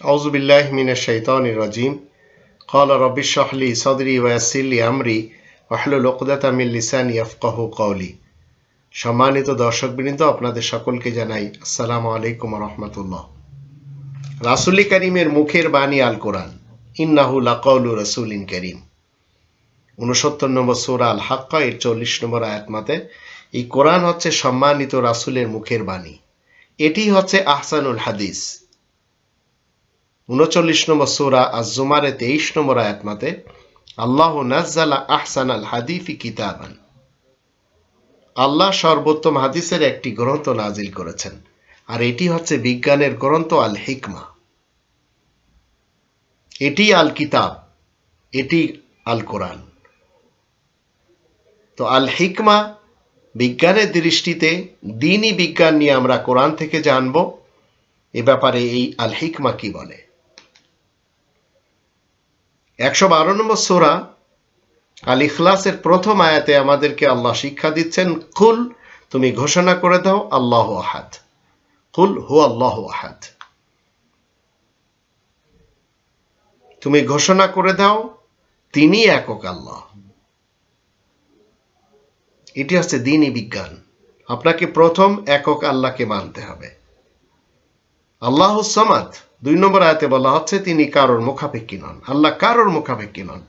أعوذ بالله من الشيطان الرجيم قال رب اشرح لي صدري ويسر لي أمري واحلل عقدة من লিসানি يفقهوا قولي সম্মানিত দর্শকবৃন্দ আপনাদের সকলকে জানাই আসসালামু আলাইকুম রহমতুল্লাহ রাসুলি করিমের মুখের বাণী আল কোরআন ইন্নাহু লাকাউলু রাসূলিন করিম উনসত্তর নম্বর সূরা আল হাক্কা এর চল্লিশ নম্বর আয়াত মতে এই কোরআন হচ্ছে সম্মানিত রাসূলের মুখের বাণী এটি হচ্ছে আহসানুল হাদিস উনচল্লিশ নম্বর সোরা আজ জুমারে তেইশ নম্বর আয়াত মতে, আল্লাহ নাজ্জালা আহসান আল হাদিফি কিতাবান। আল্লাহ সর্বোত্তম হাদিসের একটি গ্রন্থ নাজিল করেছেন, আর এটি হচ্ছে বিজ্ঞানের গ্রন্থ আল হিকমা এটি আল কিতাব এটি আল কোরআন তো আল হিকমা বিজ্ঞানের দৃষ্টিতে, দিনই বিজ্ঞান নিয়ে আমরা কোরআন থেকে জানব, এ ব্যাপারে এই আল হিকমা কি বলে? একশো বারো নম্বর সোরা আল ইখলাসের প্রথম আয়াতে আমাদেরকে আল্লাহ শিক্ষা দিচ্ছেন, কুল তুমি ঘোষণা করে দাও, আল্লাহ আহাদ কুল হু আল্লাহ আহাদ। তুমি ঘোষণা করে দাও তিনি একক আল্লাহ এটি হচ্ছে দিনই বিজ্ঞান। আপনাকে প্রথম একক আল্লাহকে মানতে হবে। আল্লাহ সমাদ। দুই নম্বর আয়াতে বলা হচ্ছে, তিনি কারোর মুখাপেক্ষী নন। আল্লাহ কারোর মুখাপেক্ষী নন।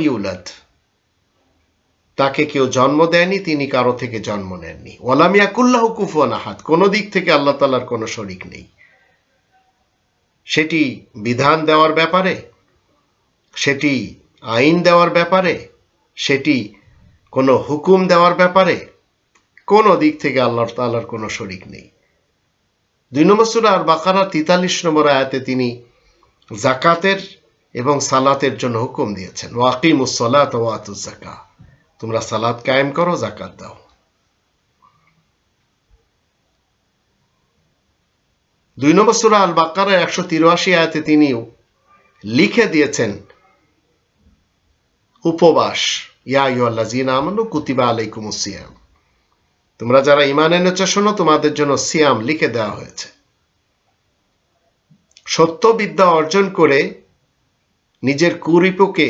ইউলাদ। তাকে কেউ জন্ম দেয়নি, তিনি কারও থেকে জন্ম নেননি। ওয়ালাম ইয়াকুল্লাহ কুফুয়ান আহাদ। কোনো দিক থেকে আল্লাহ তালার কোনো শরিক নেই। সেটি বিধান দেওয়ার ব্যাপারে, সেটি আইন দেওয়ার ব্যাপারে, সেটি কোনো হুকুম দেওয়ার ব্যাপারে কোনো দিক থেকে আল্লাহ তাল্লার কোনো শরিক নেই। দুই নম্বর সুরা আর বাকারা তিতাল্লিশ নম্বর আয়াতে তিনি জাকাতের এবং সালাতের জন্য হুকুম দিয়েছেন। ওয়াকিম উসলাত ওয়াতুজাকা তোমরা সালাত কায়েম করো জাকাত দাও। দুই নম্বর সুরা আল বাকারা একশো তিরাশি আয়াতে তিনি লিখে দিয়েছেন, উপবাস, ইয়া ইউল্লা জিনা আমানু কুতিবা আলাইকুম সিয়াম। তোমরা যারা ইমান এনেছো, শোনো, তোমাদের জন্য সিয়াম লিখে দেওয়া হয়েছে। সত্য বিদ্যা অর্জন করে নিজের কুরিপুকে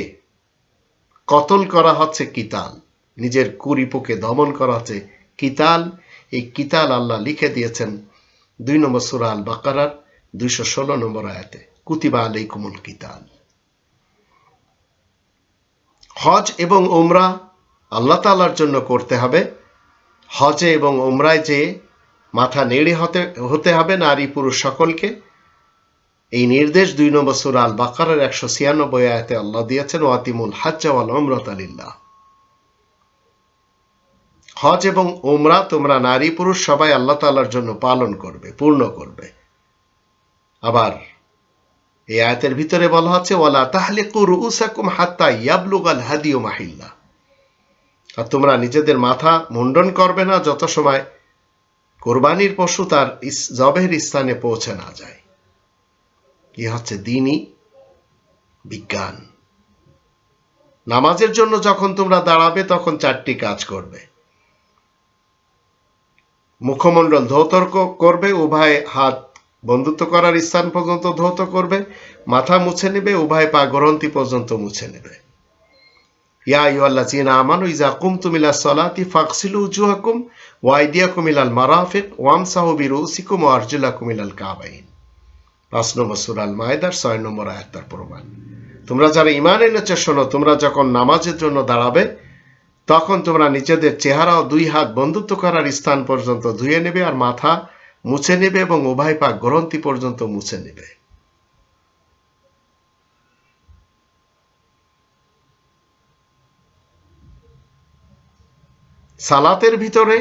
কতল করা হচ্ছে কিতাল। নিজের কুরিপুকে দমন করা হচ্ছে কিতাল। এই কিতাল আল্লাহ লিখে দিয়েছেন দুই নম্বর সুরা আল বাকারার দুইশো ষোলো নম্বর আয়াতে, কুতিবা আলাইকুমুল কিতাল। হজ এবং ওমরা আল্লাহ তালার জন্য করতে হবে। হজে এবং ওমরায় যে মাথা নেড়ে হতে হতে হবে নারী পুরুষ সকলকে, এই নির্দেশ দুই নম্বর সুরা আল বাকারের একশো ছিয়ানব্বই আয়তে আল্লাহ দিয়েছেন, ওয়াতিমুল হাজ্জাওয়াল অমরত আলিল্লাহ হজ এবং ওমরা তোমরা নারী পুরুষ সবাই আল্লাহ তালার জন্য পালন করবে, পূর্ণ করবে। আবার এই আয়তের ভিতরে বলা হচ্ছে, ওয়ালা তাহলে কুরুসাকুম হাত্তা ইয়াবলুগাল হাদিও মাহিল্লা আর তোমরা নিজেদের মাথা মুন্ডন করবে না যত সময় কোরবানির পশু তার জবের স্থানে পৌঁছে না যায়। এ হচ্ছে দিনই বিজ্ঞান। নামাজের জন্য যখন তোমরা দাঁড়াবে, তখন চারটি কাজ করবে। মুখমণ্ডল ধৌতর করবে, উভয় হাত বন্ধুত্ব করার স্থান পর্যন্ত ধৌত করবে, মাথা মুছে নেবে, উভয় পা গ্রন্থি পর্যন্ত মুছে নেবে। ইলা সলাতি ফাকসিলু উজুহাকুম ওয়া আইদিয়াকুম ইলাল মারাফিক ওয়ামসাহু বিরুসিকুম ওয়া আরজুলাকুম ইলাল কাবাইন। পাঁচ নম্বর সুরাল ছয় নম্বর তোমরা যারা ইমান এনেছো, শোনো, তোমরা যখন নামাজের জন্য দাঁড়াবে, তখন তোমরা নিজেদের চেহারা ও দুই হাত বন্ধুত্ব করার স্থান পর্যন্ত ধুয়ে নেবে আর মাথা মুছে নেবে এবং উভয় পা গ্রন্থি পর্যন্ত মুছে নেবে। সালাতের ভিতরে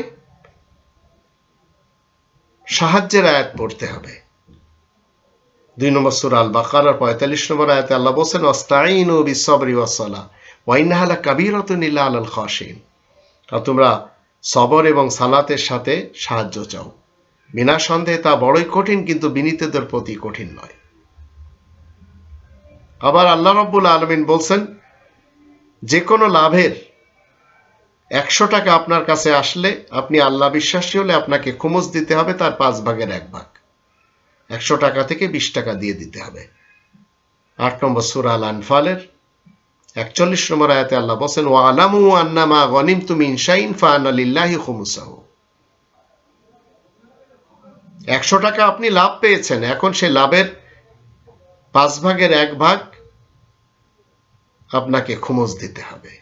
সাহায্যের আয়াত পড়তে হবে। দুই নম্বর সুরা আল বাকারার পঁয়তাল্লিশ নম্বর আয়াতে আল্লাহ বলছেন অস্তাইন ও বিসবরি ওয়াসলা ওয়াইনাহালা কাবিরতুন ইল্লা আলাল খাসিন তোমরা সবর এবং সালাতের সাথে সাহায্য চাও। বিনা সন্দেহে তা বড়ই কঠিন, কিন্তু বিনীতদের প্রতি কঠিন নয়। আবার আল্লাহ রব্বুল আলমিন বলছেন, যে কোনো লাভের একশো টাকা আপনার কাছে আসলে আপনি আল্লাহ বিশ্বাসী হলে আপনাকে খুমস দিতে হবে, তার পাঁচ ভাগের এক ভাগ। একশো টাকা থেকে বিশ টাকা দিয়ে দিতে হবে। আট নম্বর সুরা আল আনফালের একচল্লিশ নম্বর আয়াতে আল্লাহ বলছেন ও আলামু আন্নামা গনিম তুমি ইনশাইন ফান আলিল্লাহি খুমুসাহ। একশো টাকা আপনি লাভ পেয়েছেন, এখন সে লাভের পাঁচ ভাগের এক ভাগ আপনাকে খুমস দিতে হবে।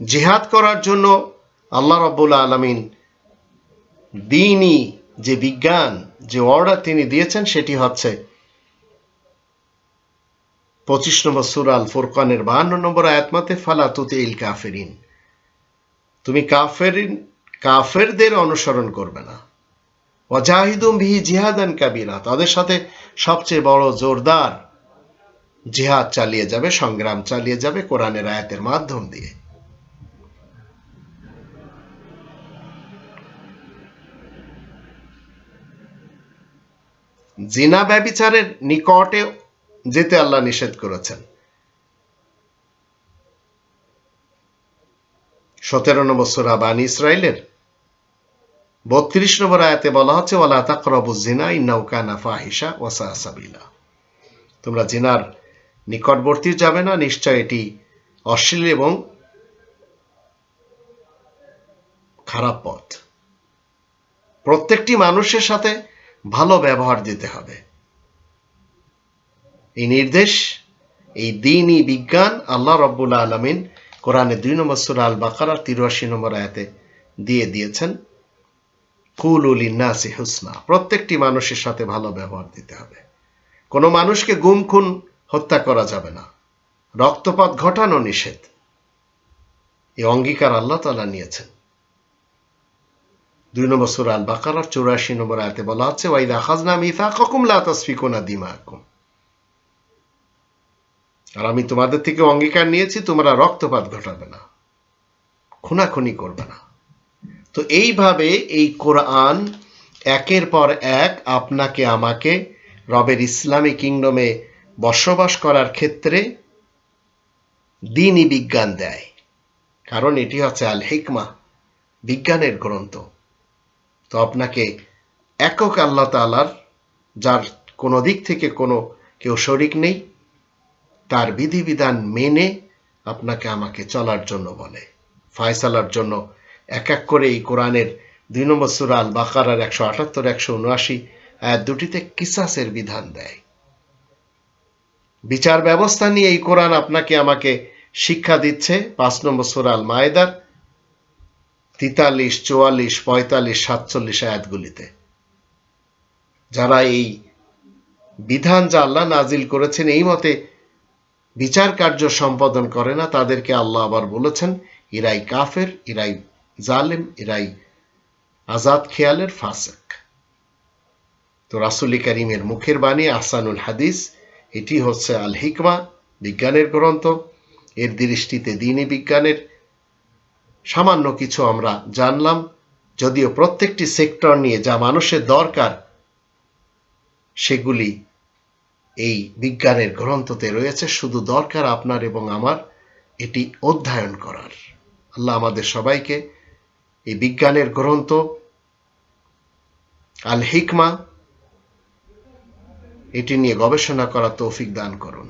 জিহাদ করার জন্য আল্লাহ রব্বুল আলমিন দিনই যে বিজ্ঞান, যে অর্ডার তিনি দিয়েছেন সেটি হচ্ছে পঁচিশ নম্বর সুরাল ফুরকানের বাহান্ন নম্বর আয়াতমাতে ফালাতুতে ইল কাফেরিন। তুমি কাফেরিন, কাফেরদের অনুসরণ করবে না। অজাহিদুম বিহি জিহাদান কাবিরা, তাদের সাথে সবচেয়ে বড় জোরদার জিহাদ চালিয়ে যাবে, সংগ্রাম চালিয়ে যাবে কোরআনের আয়াতের মাধ্যম দিয়ে। জিনা ব্যবিচারের নিকটে যেতে আল্লাহ নিষেধ করেছেন। সতেরো নম্বর সুরা বানী ইসরায়েলের বত্রিশ নম্বর আয়াতে বলা হচ্ছে, ওয়ালা তাকরাবু জিনা ইন্নাউ কানা ফাহিশা ওয়াসা সাবিলা। তোমরা জিনার নিকটবর্তী যাবে না, নিশ্চয় এটি অশ্লীল এবং খারাপ পথ। প্রত্যেকটি মানুষের সাথে ভালো ব্যবহার দিতে হবে। এই নির্দেশ, এই দিনই বিজ্ঞান আল্লাহ রব্বুল আলমিন কোরআনে দুই নম্বর সুরা আল বাকারা তিরাশি নম্বর আয়াতে দিয়ে দিয়েছেন, কুল উলিন্নাসি হুসনা। প্রত্যেকটি মানুষের সাথে ভালো ব্যবহার দিতে হবে। কোনো মানুষকে গুম, খুন, হত্যা করা যাবে না। রক্তপাত ঘটানো নিষেধ। এই অঙ্গীকার আল্লাহ তালা নিয়েছেন। দুই নম্বর সুরা আল বাকারার চৌরাশি নম্বর আয়তে বলা হচ্ছে ওয়াইদা খাজনা মিথা ককুম লা তাসফিকুনা দিমাকুম। আর আমি তোমাদের থেকে অঙ্গীকার নিয়েছি, তোমরা রক্তপাত ঘটাবে না, খুনাখুনি করবে না। তো এইভাবে এই কোরআন একের পর এক আপনাকে, আমাকে রবের ইসলামী কিংডমে বসবাস করার ক্ষেত্রে দিনই বিজ্ঞান দেয়। কারণ এটি হচ্ছে আল হিকমা বিজ্ঞানের গ্রন্থ। তো আপনাকে একক আল্লাহ তালার যার কোনো দিক থেকে কোনো কেউ শরিক নেই, তার বিধিবিধান মেনে আপনাকে আমাকে চলার জন্য বলে, ফায়সালার জন্য। এক এক করে এই কোরআনের দুই নম্বর সুরা আল বাকারার একশো আটাত্তর, একশো উনআশি আয়াত দুটিতে কিসাসের বিধান দেয়। বিচার ব্যবস্থা নিয়ে এই কোরআন আপনাকে আমাকে শিক্ষা দিচ্ছে, পাঁচ নম্বর সুরা আল মায়েদার তেতাল্লিশ, চুয়াল্লিশ, পঁয়তাল্লিশ, সাতচল্লিশ আয়াতগুলিতে। যারা এই বিধান যা আল্লাহ নাজিল করেছেন, এই মতে বিচার কার্য সম্পাদন করে না, তাদেরকে আল্লাহ আবার বলেছেন, ইরাই কাফের, ইরাই জালেম, ইরাই আজাদ খেয়ালের ফাসেক। তো রাসুলি করিমের মুখের বাণী, আহসানুল হাদিস, এটি হচ্ছে আল হিকমা বিজ্ঞানের গ্রন্থ। এর দৃষ্টিতে দিনী বিজ্ঞানের সামান্য কিছু আমরা জানলাম, যদিও প্রত্যেকটি সেক্টর নিয়ে যা মানুষের দরকার, সেগুলি এই বিজ্ঞানের গ্রন্থতে রয়েছে। শুধু দরকার আপনার এবং আমার, এটি অধ্যয়ন করার। আল্লাহ আমাদের সবাইকে এই বিজ্ঞানের গ্রন্থ আল হিকমা এটি নিয়ে গবেষণা করা তৌফিক দান করুন।